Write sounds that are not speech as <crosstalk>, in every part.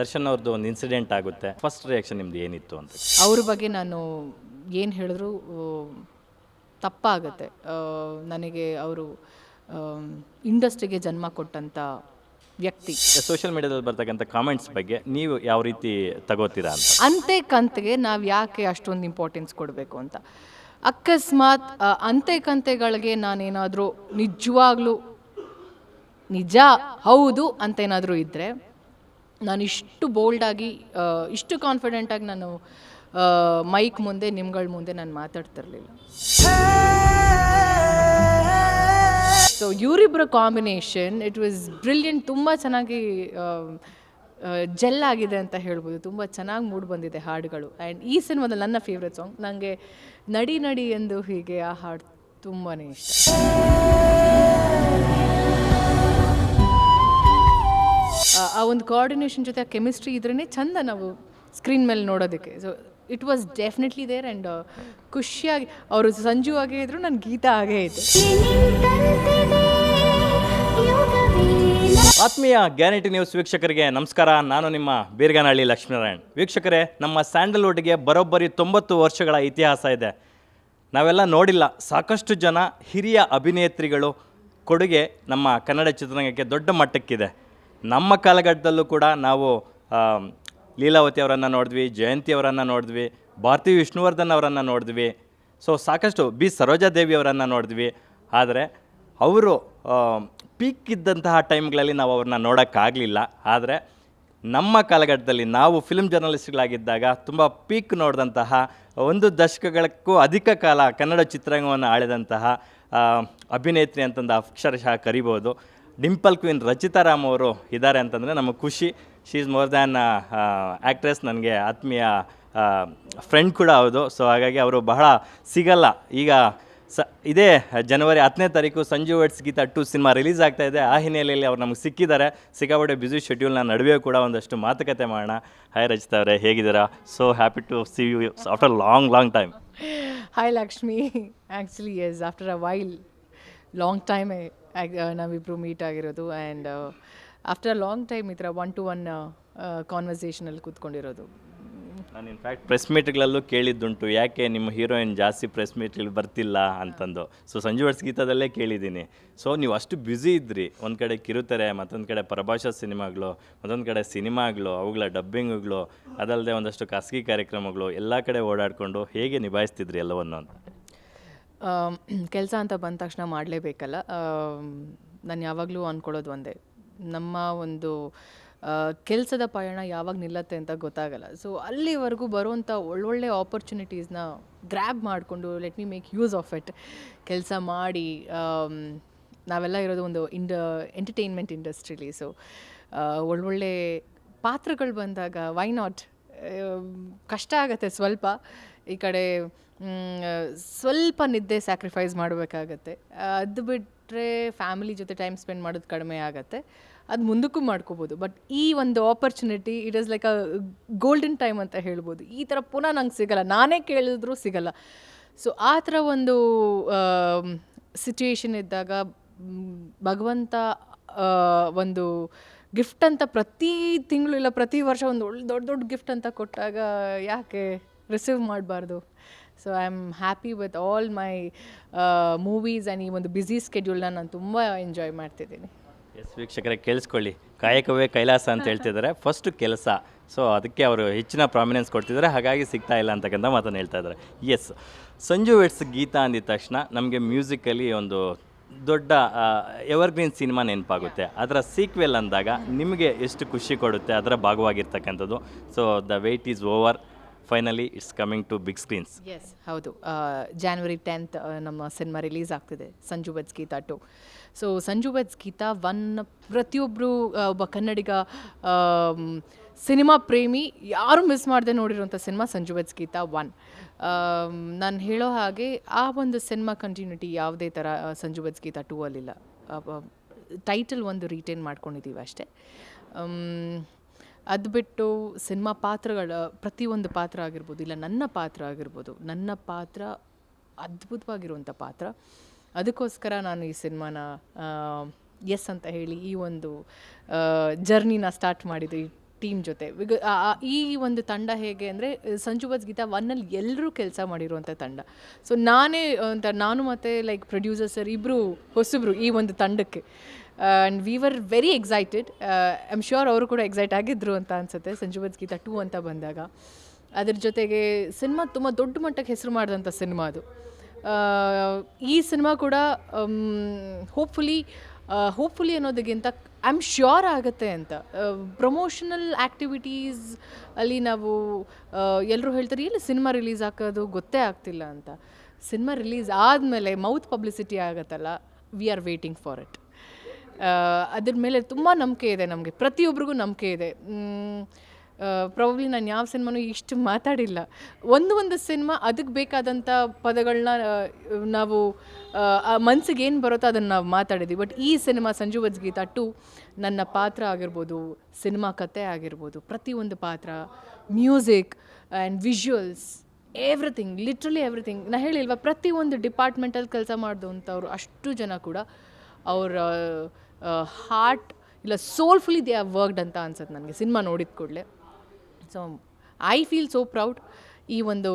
ದರ್ಶನ್ ಅವ್ರದ್ದು ಒಂದು ಇನ್ಸಿಡೆಂಟ್ ಆಗುತ್ತೆ. ಫಸ್ಟ್ ರಿಯಾಕ್ಷನ್ ನಿಮ್ದು ಏನಿತ್ತು ಅಂತ. ಅವ್ರ ಬಗ್ಗೆ ನಾನು ಏನು ಹೇಳಿದ್ರು ತಪ್ಪಾಗತ್ತೆ. ನನಗೆ ಅವರು ಇಂಡಸ್ಟ್ರಿಗೆ ಜನ್ಮ ಕೊಟ್ಟಂಥ ವ್ಯಕ್ತಿ. ಸೋಷಿಯಲ್ ಮೀಡಿಯಾದಲ್ಲಿ ಬರ್ತಕ್ಕಂಥ ಕಾಮೆಂಟ್ಸ್ ಬಗ್ಗೆ ನೀವು ಯಾವ ರೀತಿ ತಗೋತೀರಾ ಅಂತ? ಅಂತೆ ಕಂತೆಗೆ ನಾವು ಯಾಕೆ ಅಷ್ಟೊಂದು ಇಂಪಾರ್ಟೆನ್ಸ್ ಕೊಡಬೇಕು ಅಂತ. ಅಕಸ್ಮಾತ್ ಅಂತೆ ಕಂತೆಗಳಿಗೆ ನಾನೇನಾದರೂ ನಿಜವಾಗ್ಲೂ ನಿಜ ಹೌದು ಅಂತೇನಾದರೂ ಇದ್ದರೆ ನಾನು ಇಷ್ಟು ಬೋಲ್ಡಾಗಿ ಇಷ್ಟು ಕಾನ್ಫಿಡೆಂಟಾಗಿ ನಾನು ಮೈಕ್ ಮುಂದೆ, ನಿಮ್ಗಳ ಮುಂದೆ ನಾನು ಮಾತಾಡ್ತಿರಲಿಲ್ಲ. ಸೊ ಇವರಿಬ್ಬರ ಕಾಂಬಿನೇಷನ್ ಇಟ್ ವಾಸ್ ಬ್ರಿಲಿಯಂಟ್ ತುಂಬ ಚೆನ್ನಾಗಿ ಜೆಲ್ ಆಗಿದೆ ಅಂತ ಹೇಳ್ಬೋದು. ತುಂಬ ಚೆನ್ನಾಗಿ ಮೂಡ್ ಬಂದಿದೆ ಹಾಡುಗಳು. ಆ್ಯಂಡ್ ಈ ಸಿನಿಮಾದಲ್ಲಿ ನನ್ನ ಫೇವ್ರೆಟ್ ಸಾಂಗ್ ನನಗೆ ನಡಿ ನಡಿ ಎಂದು ಹೀಗೆ ಆ ಹಾಡು ತುಂಬಾ ಇಷ್ಟ. ಒಂದು ಕೋಆರ್ಡಿನೇಷನ್ ಜೊತೆ ಆ ಕೆಮಿಸ್ಟ್ರಿ ಇದ್ರೇ ಚಂದ ನಾವು ಸ್ಕ್ರೀನ್ ಮೇಲೆ ನೋಡೋದಕ್ಕೆ. So it was definitely there and ಖುಷಿಯಾಗಿ, ಅವರು ಸಂಜು ಆಗೇ ಇದ್ರು ನನ್ನ ಗೀತಾ ಆಗೇ ಇತ್ತು ಆತ್ಮೀಯ ಗ್ಯಾರಂಟಿ ನ್ಯೂಸ್ ವೀಕ್ಷಕರಿಗೆ ನಮಸ್ಕಾರ. ನಾನು ನಿಮ್ಮ ಬೀರ್ಗನಹಳ್ಳಿ ಲಕ್ಷ್ಮೀನಾರಾಯಣ್. ವೀಕ್ಷಕರೇ, ನಮ್ಮ ಸ್ಯಾಂಡಲ್ವುಡ್ಗೆ ಬರೋಬ್ಬರಿ ತೊಂಬತ್ತು ವರ್ಷಗಳ ಇತಿಹಾಸ ಇದೆ. ನಾವೆಲ್ಲ ನೋಡಿಲ್ಲ, ಸಾಕಷ್ಟು ಜನ ಹಿರಿಯ ಅಭಿನೇತ್ರಿಗಳು ಕೊಡುಗೆ ನಮ್ಮ ಕನ್ನಡ ಚಿತ್ರರಂಗಕ್ಕೆ ದೊಡ್ಡ ಮಟ್ಟಕ್ಕಿದೆ. ನಮ್ಮ ಕಾಲಘಟ್ಟದಲ್ಲೂ ಕೂಡ ನಾವು ಲೀಲಾವತಿ ಅವರನ್ನು ನೋಡಿದ್ವಿ, ಜಯಂತಿ ಅವರನ್ನು ನೋಡಿದ್ವಿ, ಭಾರತಿ ವಿಷ್ಣುವರ್ಧನ್ ಅವರನ್ನು ನೋಡಿದ್ವಿ. ಸೊ ಸಾಕಷ್ಟು ಬಿ. ಸರೋಜಾದೇವಿ ಅವರನ್ನು ನೋಡಿದ್ವಿ. ಆದರೆ ಅವರು ಪೀಕ್ ಇದ್ದಂತಹ ಟೈಮ್ಗಳಲ್ಲಿ ನಾವು ಅವ್ರನ್ನ ನೋಡೋಕ್ಕಾಗಲಿಲ್ಲ. ಆದರೆ ನಮ್ಮ ಕಾಲಘಟ್ಟದಲ್ಲಿ ನಾವು ಫಿಲ್ಮ್ ಜರ್ನಲಿಸ್ಟ್ಗಳಾಗಿದ್ದಾಗ ತುಂಬ ಪೀಕ್ ನೋಡಿದಂತಹ, ಒಂದು ದಶಕಗಳಕ್ಕೂ ಅಧಿಕ ಕಾಲ ಕನ್ನಡ ಚಿತ್ರರಂಗವನ್ನು ಆಳಿದಂತಹ ಅಭಿನೇತ್ರಿ ಅಂತಂದು ಅಕ್ಷರಶಃ ಕರಿಬೋದು. ಡಿಂಪಲ್ ಕ್ವೀನ್ ರಚಿತಾ ರಾಮ್ ಅವರು ಇದ್ದಾರೆ ಅಂತಂದರೆ ನಮಗೆ ಖುಷಿ. She is more than actress ನನಗೆ ಆತ್ಮೀಯ ಫ್ರೆಂಡ್ ಕೂಡ ಹೌದು. ಸೊ ಹಾಗಾಗಿ ಅವರು ಬಹಳ ಸಿಗಲ್ಲ. ಈಗ ಸ, ಇದೇ ಜನವರಿ ಹತ್ತನೇ ತಾರೀಕು Sanju weds Geetha two cinema release ಆಗ್ತಾ ಇದೆ. ಆ ಹಿನ್ನೆಲೆಯಲ್ಲಿ ಅವ್ರು ನಮಗೆ ಸಿಕ್ಕಿದ್ದಾರೆ. ಸಿಕ್ಕಾಪಟ್ಟೆ ಬ್ಯುಸಿ ಶೆಡ್ಯೂಲ್ನ ನಡುವೆ ಕೂಡ ಒಂದಷ್ಟು ಮಾತುಕತೆ ಮಾಡೋಣ. ಹಾಯ್ ರಚಿತಾ ಅವರೇ, ಹೇಗಿದ್ದೀರಾ? So happy to see you after long long time hi Lakshmi. Actually yes after a while long time ನಾವಿಬ್ಬರು ಮೀಟ್ ಆಗಿರೋದು ಆ್ಯಂಡ್ ಆಫ್ಟರ್ ಲಾಂಗ್ ಟೈಮ್ ಈ ಥರ ಒನ್ ಟು ಒನ್ ಕಾನ್ವರ್ಸೇಷನಲ್ಲಿ ಕೂತ್ಕೊಂಡಿರೋದು. ನಾನು ಇನ್ಫ್ಯಾಕ್ಟ್ ಪ್ರೆಸ್ ಮೀಟ್ಗಳಲ್ಲೂ ಕೇಳಿದ್ದುಂಟು, ಯಾಕೆ ನಿಮ್ಮ ಹೀರೋಯಿನ್ ಜಾಸ್ತಿ ಪ್ರೆಸ್ ಮೀಟ್ಗಳು ಬರ್ತಿಲ್ಲ ಅಂತಂದು. ಸೊ ಸಂಜು ವರ್ಸ್ ಗೀತದಲ್ಲೇ ಕೇಳಿದ್ದೀನಿ. ಸೊ ನೀವು ಅಷ್ಟು ಬ್ಯುಸಿ ಇದ್ರಿ. ಒಂದು ಕಡೆ ಕಿರುತೆರೆ, ಮತ್ತೊಂದು ಕಡೆ ಪರಭಾಷಾ ಸಿನಿಮಾಗಳು, ಮತ್ತೊಂದು ಕಡೆ ಸಿನಿಮಾಗಳು, ಅವುಗಳ ಡಬ್ಬಿಂಗ್ಗಳು ಅದಲ್ಲದೆ ಒಂದಷ್ಟು ಖಾಸಗಿ ಕಾರ್ಯಕ್ರಮಗಳು, ಎಲ್ಲ ಕಡೆ ಓಡಾಡಿಕೊಂಡು ಹೇಗೆ ನಿಭಾಯಿಸ್ತಿದ್ರಿ ಎಲ್ಲವನ್ನು ಅಂತ? <clears throat> ಕೆಲಸ ಅಂತ ಬಂದ ತಕ್ಷಣ ಮಾಡಲೇಬೇಕಲ್ಲ. ನಾನು ಯಾವಾಗಲೂ ಅಂದ್ಕೊಳ್ಳೋದು ಒಂದೇ. ನಮ್ಮ ಒಂದು ಕೆಲಸದ ಪಯಣ ಯಾವಾಗ ನಿಲ್ಲತ್ತೆ ಅಂತ ಗೊತ್ತಾಗಲ್ಲ. ಸೊ ಅಲ್ಲಿವರೆಗೂ ಬರುವಂಥ ಒಳ್ಳೊಳ್ಳೆ ಆಪರ್ಚುನಿಟೀಸ್ನ ಗ್ರ್ಯಾಬ್ ಮಾಡಿಕೊಂಡು let me make use of it ಕೆಲಸ ಮಾಡಿ ನಾವೆಲ್ಲ ಇರೋದು ಒಂದು ಇಂಡ ಎಂಟರ್ಟೈನ್ಮೆಂಟ್ ಇಂಡಸ್ಟ್ರಿಲಿ ಸೊ ಒಳ್ಳೊಳ್ಳೆ ಪಾತ್ರಗಳು ಬಂದಾಗ ವೈ ನಾಟ್ ಕಷ್ಟ ಆಗುತ್ತೆ ಸ್ವಲ್ಪ. ಈ ಕಡೆ ಸ್ವಲ್ಪ ನಿದ್ದೆ ಸ್ಯಾಕ್ರಿಫೈಸ್ ಮಾಡಬೇಕಾಗತ್ತೆ. ಅದು ಬಿಟ್ಟರೆ ಫ್ಯಾಮಿಲಿ ಜೊತೆ ಟೈಮ್ ಸ್ಪೆಂಡ್ ಮಾಡೋದು ಕಡಿಮೆ ಆಗುತ್ತೆ. ಅದು ಮುಂದಕ್ಕೂ ಮಾಡ್ಕೋಬೋದು. ಬಟ್ ಈ ಒಂದು opportunity it is like a golden time ಅಂತ ಹೇಳ್ಬೋದು. ಈ ಥರ ಪುನಃ ನಂಗೆ ಸಿಗಲ್ಲ. ನಾನೇ ಕೇಳಿದ್ರು ಸಿಗಲ್ಲ. ಸೊ ಆ ಥರ ಒಂದು ಸಿಚುಯೇಷನ್ ಇದ್ದಾಗ ಭಗವಂತ ಒಂದು ಗಿಫ್ಟ್ ಅಂತ ಪ್ರತಿ ತಿಂಗಳು ಇಲ್ಲ ಪ್ರತಿ ವರ್ಷ ಒಂದು ಒಳ್ಳೆ ದೊಡ್ಡ ದೊಡ್ಡ ಗಿಫ್ಟ್ ಅಂತ ಕೊಟ್ಟಾಗ ಯಾಕೆ ರಿಸೀವ್ ಮಾಡಬಾರ್ದು? So I am happy with all my movies and ಈ ಒಂದು ಬ್ಯುಸಿ ಸ್ಕೆಡ್ಯೂಲ್ನ ನಾನು ತುಂಬ ಎಂಜಾಯ್ ಮಾಡ್ತಿದ್ದೀನಿ. ಎಸ್ ವೀಕ್ಷಕರೇ ಕೇಳಿಸ್ಕೊಳ್ಳಿ. ಕಾಯಕವೇ ಕೈಲಾಸ ಅಂತ <laughs> ಹೇಳ್ತಿದ್ದಾರೆ. ಫಸ್ಟ್ ಕೆಲಸ. ಸೊ ಅದಕ್ಕೆ ಅವರು ಹೆಚ್ಚಿನ ಪ್ರಾಮಿನೆನ್ಸ್ ಕೊಡ್ತಿದ್ದಾರೆ. ಹಾಗಾಗಿ ಸಿಗ್ತಾ ಇಲ್ಲ ಅಂತಕ್ಕಂಥ ಮಾತನ್ನು ಹೇಳ್ತಾ ಇದ್ದಾರೆ. ಎಸ್ ಸಂಜು ವೆಟ್ಸ್ ಗೀತಾ ಅಂದಿದ ತಕ್ಷಣ ನಮಗೆ ಮ್ಯೂಸಿಕಲಿ ಒಂದು ದೊಡ್ಡ ಎವರ್ಗ್ರೀನ್ ಸಿನಿಮಾ ನೆನಪಾಗುತ್ತೆ. ಅದರ ಸೀಕ್ವೆಲ್ ಅಂದಾಗ ನಿಮಗೆ ಎಷ್ಟು ಖುಷಿ ಕೊಡುತ್ತೆ? ಅದರ ಭಾಗವಾಗಿರ್ತಕ್ಕಂಥದ್ದು. So the wait is over finally it's coming to big screens yes ಹೌದು. ಜಾನ್ವರಿ ಟೆಂತ್ ನಮ್ಮ ಸಿನಿಮಾ ರಿಲೀಸ್ ಆಗ್ತಿದೆ. Sanju weds Geetha two so Sanju weds Geetha one ಪ್ರತಿಯೊಬ್ಬರು ಒಬ್ಬ ಕನ್ನಡಿಗ ಸಿನಿಮಾ ಪ್ರೇಮಿ ಯಾರು ಮಿಸ್ ಮಾಡದೆ ನೋಡಿರುವಂಥ cinema Sanju weds Geetha one ನಾನು ಹೇಳೋ ಹಾಗೆ ಆ ಒಂದು ಸಿನಿಮಾ ಕಂಟಿನ್ಯೂಟಿ ಯಾವುದೇ ಥರ ಸಂಜು ವೆಟ್ಸ್ ಗೀತಾ ಟೂ ಅಲ್ಲಿಲ್ಲ ಟೈಟಲ್ ಒಂದು ರೀಟೈನ್ ಮಾಡ್ಕೊಂಡಿದ್ದೀವಿ ಅಷ್ಟೇ. ಅದು ಬಿಟ್ಟು ಸಿನಿಮಾ ಪಾತ್ರಗಳ, ಪ್ರತಿಯೊಂದು ಪಾತ್ರ ಆಗಿರ್ಬೋದು, ಇಲ್ಲ ನನ್ನ ಪಾತ್ರ ಆಗಿರ್ಬೋದು, ನನ್ನ ಪಾತ್ರ ಅದ್ಭುತವಾಗಿರುವಂಥ ಪಾತ್ರ. ಅದಕ್ಕೋಸ್ಕರ ನಾನು ಈ ಸಿನಿಮಾನ ಎಸ್ ಅಂತ ಹೇಳಿ ಈ ಒಂದು ಜರ್ನಿನ ಸ್ಟಾರ್ಟ್ ಮಾಡಿದ್ದು ಟೀಮ್ ಜೊತೆ. ಈ ಒಂದು ತಂಡ ಹೇಗೆ ಅಂದರೆ, ಸಂಜು ಬಸ್ ಗೀತಾ ಒನ್ನಲ್ಲಿ ಎಲ್ಲರೂ ಕೆಲಸ ಮಾಡಿರುವಂಥ ತಂಡ. ಸೊ ನಾನೇ ಅಂತ ನಾನು ಮತ್ತು ಲೈಕ್ ಪ್ರೊಡ್ಯೂಸರ್ ಸರ್ ಇಬ್ಬರು ಹೊಸಬ್ರು ಈ ಒಂದು ತಂಡಕ್ಕೆ. And we were very excited I am sure ಅವರು ಕೂಡ ಎಕ್ಸೈಟ್ ಆಗಿದ್ರು ಅಂತ ಅನಿಸುತ್ತೆ, ಸಂಜು ಬಸ್ ಗೀತಾ ಟೂ ಅಂತ ಬಂದಾಗ. ಅದ್ರ ಜೊತೆಗೆ ಸಿನಿಮಾ ತುಂಬ ದೊಡ್ಡ ಮಟ್ಟಕ್ಕೆ ಹೆಸರು ಮಾಡಿದಂಥ ಸಿನಿಮಾ ಅದು. ಈ ಸಿನಿಮಾ ಕೂಡ ಹೋಪ್ಫುಲಿ ಹೋಪ್ಫುಲಿ ಅನ್ನೋದಕ್ಕಿಂತ ಐ ಆಮ್ ಶ್ಯೂರ್ ಆಗುತ್ತೆ ಅಂತ. ಪ್ರಮೋಷನಲ್ ಆ್ಯಕ್ಟಿವಿಟೀಸ್ ಅಲ್ಲಿ ನಾವು ಎಲ್ಲರೂ ಹೇಳ್ತಾರೆ ಇಲ್ಲ ಸಿನಿಮಾ ರಿಲೀಸ್ ಹಾಕೋದು? ಗೊತ್ತೇ ಆಗ್ತಿಲ್ಲ ಅಂತ. ಸಿನಿಮಾ ರಿಲೀಸ್ ಆದಮೇಲೆ ಮೌತ್ ಪಬ್ಲಿಸಿಟಿ ಆಗುತ್ತಲ್ಲ we are waiting for it ಅದ್ರ ಮೇಲೆ ತುಂಬ ನಂಬಿಕೆ ಇದೆ ನಮಗೆ. ಪ್ರತಿಯೊಬ್ಬರಿಗೂ ನಂಬಿಕೆ ಇದೆ. ಪ್ರಾಬಬ್ಲಿ ನಾನು ಯಾವ ಸಿನಿಮಾನೂ ಇಷ್ಟು ಮಾತಾಡಿಲ್ಲ. ಒಂದು ಒಂದು ಸಿನಿಮಾ ಅದಕ್ಕೆ ಬೇಕಾದಂಥ ಪದಗಳನ್ನ ನಾವು ಮನ್ಸಿಗೆ ಏನು ಬರುತ್ತೋ ಅದನ್ನು ನಾವು ಮಾತಾಡಿದ್ವಿ. ಬಟ್ ಈ ಸಿನಿಮಾ ಸಂಜು ಗೀತಾ ಟು ನನ್ನ ಪಾತ್ರ ಆಗಿರ್ಬೋದು, ಸಿನಿಮಾ ಕತೆ ಆಗಿರ್ಬೋದು ಪ್ರತಿಯೊಂದು ಪಾತ್ರ, music and visuals, everything, literally everything. ನಾ ಹೇಳಿಲ್ವಾ ಪ್ರತಿಯೊಂದು ಡಿಪಾರ್ಟ್ಮೆಂಟಲ್ಲಿ ಕೆಲಸ ಮಾಡಿದಂಥವ್ರು ಅಷ್ಟು ಜನ ಕೂಡ ಅವರ ಹಾರ್ಟ್ ಇಲ್ಲ ಸೋಲ್ಫುಲಿ ದೇ ಆರ್ ವರ್ಕ್ಡ್ ಅಂತ ಅನ್ಸುತ್ತೆ ನನಗೆ. ಸಿನಿಮಾ ನೋಡಿದ ಕೂಡಲೇ. So I feel so proud ಈ ಒಂದು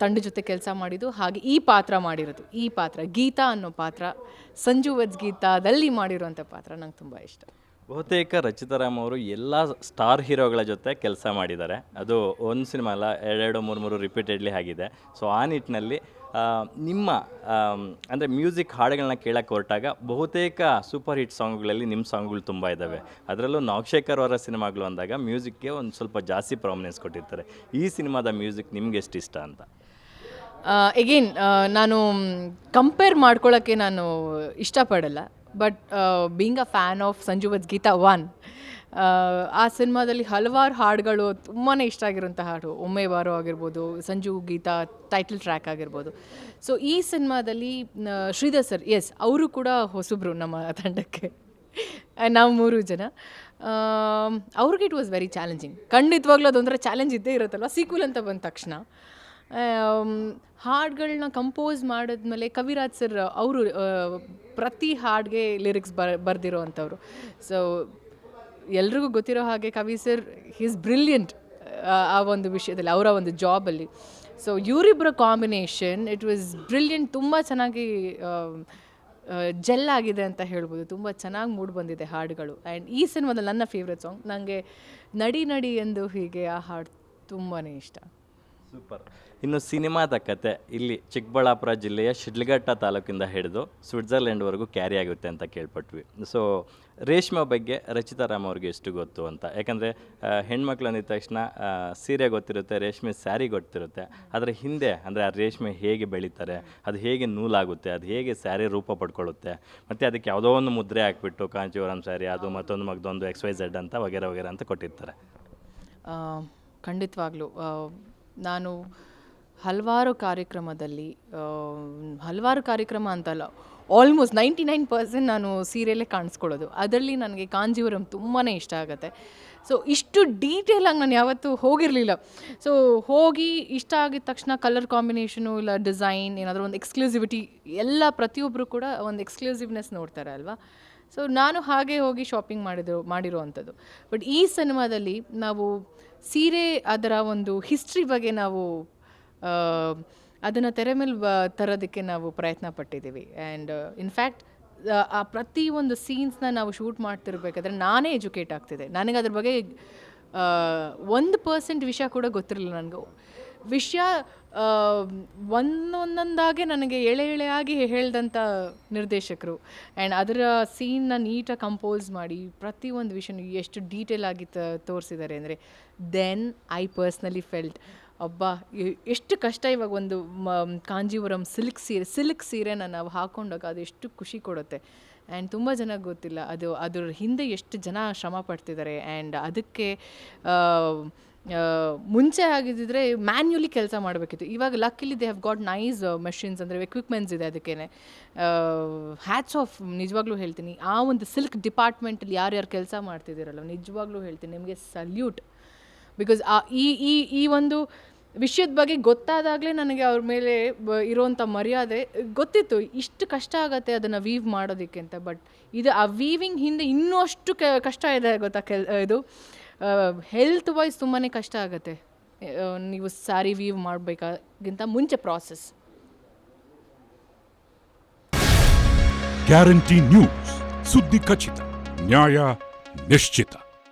ತಂಡ ಜೊತೆ ಕೆಲಸ ಮಾಡಿದ್ದು, ಹಾಗೆ ಈ ಪಾತ್ರ ಮಾಡಿರೋದು. ಈ ಪಾತ್ರ, ಗೀತಾ ಅನ್ನೋ ಪಾತ್ರ, ಸಂಜು ವಜ್ ಗೀತಾದಲ್ಲಿ ಮಾಡಿರುವಂಥ ಪಾತ್ರ ನಂಗೆ ತುಂಬ ಇಷ್ಟ. ಬಹುತೇಕ ರಚಿತಾರಾಮ್ ಅವರು ಎಲ್ಲ ಸ್ಟಾರ್ ಹೀರೋಗಳ ಜೊತೆ ಕೆಲಸ ಮಾಡಿದ್ದಾರೆ. ಅದು ಒಂದು ಸಿನಿಮಾ ಅಲ್ಲ, ಎರಡೆರಡು, ಮೂರು ಮೂರು ರಿಪೀಟೆಡ್ಲಿ ಆಗಿದೆ. ಸೊ ಆ ನಿಟ್ಟಿನಲ್ಲಿ ನಿಮ್ಮ ಅಂದರೆ ಮ್ಯೂಸಿಕ್ ಹಾಡುಗಳನ್ನ ಕೇಳಕ್ಕೆ ಹೊರಟಾಗ ಬಹುತೇಕ ಸೂಪರ್ ಹಿಟ್ ಸಾಂಗ್ಗಳಲ್ಲಿ ನಿಮ್ಮ ಸಾಂಗ್ಗಳು ತುಂಬ ಇದ್ದಾವೆ ಅದರಲ್ಲೂ ನಾಗಶೇಖರ್ ಅವರ ಸಿನಿಮಾಗಳು ಅಂದಾಗ ಮ್ಯೂಸಿಕ್ಗೆ ಒಂದು ಸ್ವಲ್ಪ ಜಾಸ್ತಿ ಪ್ರಾಮಿನೆನ್ಸ್ ಕೊಟ್ಟಿರ್ತಾರೆ. ಈ ಸಿನಿಮಾದ ಮ್ಯೂಸಿಕ್ ನಿಮ್ಗೆ ಎಷ್ಟು ಇಷ್ಟ ಅಂತ? ಎಗೇನ್ ನಾನು ಕಂಪೇರ್ ಮಾಡ್ಕೊಳ್ಳೋಕ್ಕೆ ನಾನು ಇಷ್ಟಪಡಲ್ಲ. But being a fan of Sanju Geetha one ಆ ಸಿನಿಮಾದಲ್ಲಿ ಹಲವಾರು ಹಾಡುಗಳು ತುಂಬಾ ಇಷ್ಟ ಆಗಿರುವಂಥ ಹಾಡು. ಒಮ್ಮೆ ಬಾರೋ ಆಗಿರ್ಬೋದು, ಸಂಜು ಗೀತಾ ಟೈಟಲ್ ಟ್ರ್ಯಾಕ್ ಆಗಿರ್ಬೋದು. ಸೊ ಈ ಸಿನಿಮಾದಲ್ಲಿ ಶ್ರೀಧರ್ ಸರ್ ಎಸ್ ಅವರು ಕೂಡ ಹೊಸಬ್ರು ನಮ್ಮ ತಂಡಕ್ಕೆ. ನಾವು ಮೂರು ಜನ. ಅವ್ರಿಗೆ ಇಟ್ ವಾಸ್ ವೆರಿ ಚಾಲೆಂಜಿಂಗ್ ಖಂಡಿತವಾಗ್ಲೂ ಅದೊಂಥರ ಚಾಲೆಂಜ್ ಇದ್ದೇ ಇರುತ್ತಲ್ವ? ಸೀಕ್ವಲ್ ಅಂತ ಬಂದ ತಕ್ಷಣ. ಹಾಡುಗಳನ್ನ ಕಂಪೋಸ್ ಮಾಡಿದ್ಮೇಲೆ ಕವಿರಾಜ್ ಸರ್ ಅವರು ಪ್ರತಿ ಹಾಡಿಗೆ ಲಿರಿಕ್ಸ್ ಬರ್ ಬರೆದಿರೋ ಅಂಥವ್ರು ಸೊ ಎಲ್ರಿಗೂ ಗೊತ್ತಿರೋ ಹಾಗೆ ಕವಿ ಸರ್ ಹೀಸ್ ಬ್ರಿಲಿಯಂಟ್ ಆ ಒಂದು ವಿಷಯದಲ್ಲಿ, ಅವರ ಒಂದು ಜಾಬಲ್ಲಿ ಸೊ ಇವರಿಬ್ಬರ ಕಾಂಬಿನೇಷನ್ ಇಟ್ ವಾಸ್ ಬ್ರಿಲಿಯಂಟ್ ತುಂಬ ಚೆನ್ನಾಗಿ ಜೆಲ್ ಆಗಿದೆ ಅಂತ ಹೇಳ್ಬೋದು. ತುಂಬ ಚೆನ್ನಾಗಿ ಮೂಡ್ ಬಂದಿದೆ ಹಾಡುಗಳು. ಆ್ಯಂಡ್ ಈ ಸಿನಿಮಾದಲ್ಲಿ ನನ್ನ ಫೇವ್ರೆಟ್ ಸಾಂಗ್ ನನಗೆ ನಡಿ ನಡಿ ಎಂದು ಹೀಗೆ ಆ ಹಾಡು ತುಂಬಾ ಇಷ್ಟ. ಸೂಪರ್ ಇನ್ನು ಸಿನಿಮಾದ ಕತೆ ಇಲ್ಲಿ ಚಿಕ್ಕಬಳ್ಳಾಪುರ ಜಿಲ್ಲೆಯ ಶಿಡ್ಲಘಟ್ಟ ತಾಲೂಕಿಂದ ಹಿಡಿದು ಸ್ವಿಟ್ಜರ್ಲೆಂಡ್ವರೆಗೂ ಕ್ಯಾರಿ ಆಗುತ್ತೆ ಅಂತ ಕೇಳ್ಪಟ್ವಿ. ಸೊ ರೇಷ್ಮೆ ಬಗ್ಗೆ ರಚಿತಾ ರಾಮ್ ಅವ್ರಿಗೆ ಎಷ್ಟು ಗೊತ್ತು ಅಂತ. ಯಾಕಂದರೆ ಹೆಣ್ಮಕ್ಳು ಅಂದಿದ ತಕ್ಷಣ ಸೀರೆ ಗೊತ್ತಿರುತ್ತೆ, ರೇಷ್ಮೆ ಸ್ಯಾರಿ ಗೊತ್ತಿರುತ್ತೆ. ಅದರ ಹಿಂದೆ, ಅಂದರೆ ಆ ರೇಷ್ಮೆ ಹೇಗೆ ಬೆಳೀತಾರೆ, ಅದು ಹೇಗೆ ನೂಲಾಗುತ್ತೆ, ಅದು ಹೇಗೆ ಸ್ಯಾರಿ ರೂಪ ಪಡ್ಕೊಳ್ಳುತ್ತೆ, ಮತ್ತು ಅದಕ್ಕೆ ಯಾವುದೋ ಒಂದು ಮುದ್ರೆ ಹಾಕ್ಬಿಟ್ಟು ಕಾಂಚೀವರಂ ಸ್ಯಾರಿ, ಅದು ಮತ್ತೊಂದು ಮಗದೊಂದು ಎಕ್ಸ್ ವೈ ಝೆಡ್ ಅಂತ, ವಗೇರೆ ವಗೇರೆ ಅಂತ ಕೊಟ್ಟಿರ್ತಾರೆ. ಖಂಡಿತವಾಗ್ಲೂ. ನಾನು ಹಲವಾರು ಕಾರ್ಯಕ್ರಮದಲ್ಲಿ ಹಲವಾರು ಕಾರ್ಯಕ್ರಮ ಅಂತಲ್ಲ ಆಲ್ಮೋಸ್ಟ್ ನೈಂಟಿ ನೈನ್ ಪರ್ಸೆಂಟ್ ನಾನು ಸೀರಿಯಲ್ಲೇ ಕಾಣಿಸ್ಕೊಳ್ಳೋದು. ಅದರಲ್ಲಿ ನನಗೆ ಕಾಂಜೀವರಂ ತುಂಬಾ ಇಷ್ಟ ಆಗುತ್ತೆ. ಸೊ ಇಷ್ಟು ಡೀಟೇಲಾಗಿ ನಾನು ಯಾವತ್ತೂ ಹೋಗಿರಲಿಲ್ಲ. ಸೊ ಹೋಗಿ ಇಷ್ಟ ಆಗಿದ ತಕ್ಷಣ ಕಲರ್ ಕಾಂಬಿನೇಷನು ಇಲ್ಲ ಡಿಸೈನ್ ಏನಾದರೂ ಒಂದು ಎಕ್ಸ್ಕ್ಲೂಸಿವಿಟಿ ಎಲ್ಲ ಪ್ರತಿಯೊಬ್ಬರು ಕೂಡ ಒಂದು ಎಕ್ಸ್ಕ್ಲೂಸಿವ್ನೆಸ್ ನೋಡ್ತಾರೆ ಅಲ್ವಾ? ಸೊ ನಾನು ಹಾಗೆ ಹೋಗಿ ಶಾಪಿಂಗ್ ಮಾಡಿದ್ರು, ಮಾಡಿರುವಂಥದ್ದು. ಬಟ್ ಈ ಸಿನಿಮಾದಲ್ಲಿ ನಾವು ಸೀರೆ ಅದರ ಒಂದು ಹಿಸ್ಟ್ರಿ ಬಗ್ಗೆ ನಾವು ಅದನ್ನು ತೆರೆ ಮೇಲೆ ತರೋದಕ್ಕೆ ನಾವು ಪ್ರಯತ್ನ ಪಟ್ಟಿದ್ದೀವಿ. ಆ್ಯಂಡ್ ಇನ್ಫ್ಯಾಕ್ಟ್ ಆ ಪ್ರತಿ ಒಂದು ಸೀನ್ಸ್ನ ನಾವು ಶೂಟ್ ಮಾಡ್ತಿರ್ಬೇಕಾದ್ರೆ ನಾನೇ ಎಜುಕೇಟ್ ಆಗ್ತಿದೆ ನನಗೆ ಅದ್ರ ಬಗ್ಗೆ ಒಂದು ಪರ್ಸೆಂಟ್ ವಿಷಯ ಕೂಡ ಗೊತ್ತಿರಲಿಲ್ಲ ನನಗೆ. ವಿಷಯ ಒಂದೊಂದೊಂದಾಗೆ ನನಗೆ ಎಳೆ ಎಳೆಯಾಗಿ ಹೇಳ್ದಂಥ ನಿರ್ದೇಶಕರು. ಆ್ಯಂಡ್ ಅದರ ಸೀನ್ನ ನೀಟಾಗಿ ಕಂಪೋಸ್ ಮಾಡಿ ಪ್ರತಿಯೊಂದು ವಿಷಯ ಎಷ್ಟು ಡೀಟೇಲ್ ಆಗಿ ತೋರಿಸಿದ್ದಾರೆ ಅಂದರೆ ದೆನ್ ಐ ಪರ್ಸ್ನಲಿ ಫೆಲ್ಟ್ ಅಬ್ಬಾ ಎಷ್ಟು ಕಷ್ಟ ಇವಾಗ ಒಂದು, ಮ, ಕಾಂಜೀವರಂ ಸಿಲ್ಕ್ ಸೀರೆ, ಸಿಲ್ಕ್ ಸೀರೆನ ನಾವು ಹಾಕೊಂಡಾಗ ಅದು ಎಷ್ಟು ಖುಷಿ ಕೊಡುತ್ತೆ. ಆ್ಯಂಡ್ ತುಂಬ ಜನ ಗೊತ್ತಿಲ್ಲ, ಅದು, ಅದ್ರ ಹಿಂದೆ ಎಷ್ಟು ಜನ ಶ್ರಮ ಪಡ್ತಿದ್ದಾರೆ. ಆ್ಯಂಡ್ ಅದಕ್ಕೆ ಮುಂಚೆ ಆಗಿದ್ದಿದ್ರೆ ಮ್ಯಾನ್ಯುಲಿ ಕೆಲಸ ಮಾಡಬೇಕಿತ್ತು. ಇವಾಗ luckily they have got nice machines ಅಂದರೆ ಎಕ್ವಿಪ್ಮೆಂಟ್ಸ್ ಇದೆ ಅದಕ್ಕೇ ಹ್ಯಾಚ್ ಆಫ್ ನಿಜವಾಗ್ಲೂ ಹೇಳ್ತೀನಿ. ಆ ಒಂದು ಸಿಲ್ಕ್ ಡಿಪಾರ್ಟ್ಮೆಂಟಲ್ಲಿ ಯಾರ್ಯಾರು ಕೆಲಸ ಮಾಡ್ತಿದ್ದೀರಲ್ಲ ನಿಜವಾಗ್ಲೂ ಹೇಳ್ತೀನಿ. ನಿಮಗೆ ಸಲ್ಯೂಟ್ ಬಿಕಾಸ್ ಆ, ಈ ಈ ಈ ಒಂದು ವಿಷಯದ ಬಗ್ಗೆ ಗೊತ್ತಾದಾಗಲೇ ನನಗೆ ಅವ್ರ ಮೇಲೆ ಇರೋವಂಥ ಮರ್ಯಾದೆ ಗೊತ್ತಿತ್ತು. ಇಷ್ಟು ಕಷ್ಟ ಆಗತ್ತೆ ಅದನ್ನು ವೀವ್ ಮಾಡೋದಕ್ಕೆ ಅಂತ. ಬಟ್ ಇದು ಆ ವೀವಿಂಗ್ ಹಿಂದೆ ಇನ್ನೂ ಅಷ್ಟು ಕಷ್ಟ ಇದೆ ಗೊತ್ತಾ ಕೆಲ್ ಇದು. ಹೆಲ್ತ್ ವೈಸ್ ತುಂಬಾ ಕಷ್ಟ ಆಗುತ್ತೆ. ನೀವು ಸ್ಯಾರಿ ವೀವ್ ಮಾಡಬೇಕಾಗಿಂತ ಮುಂಚೆ ಪ್ರಾಸೆಸ್ ಗ್ಯಾರಂಟಿ ನ್ಯೂಸ್ ಸುದ್ದಿ ಖಚಿತ ನ್ಯಾಯ ನಿಶ್ಚಿತ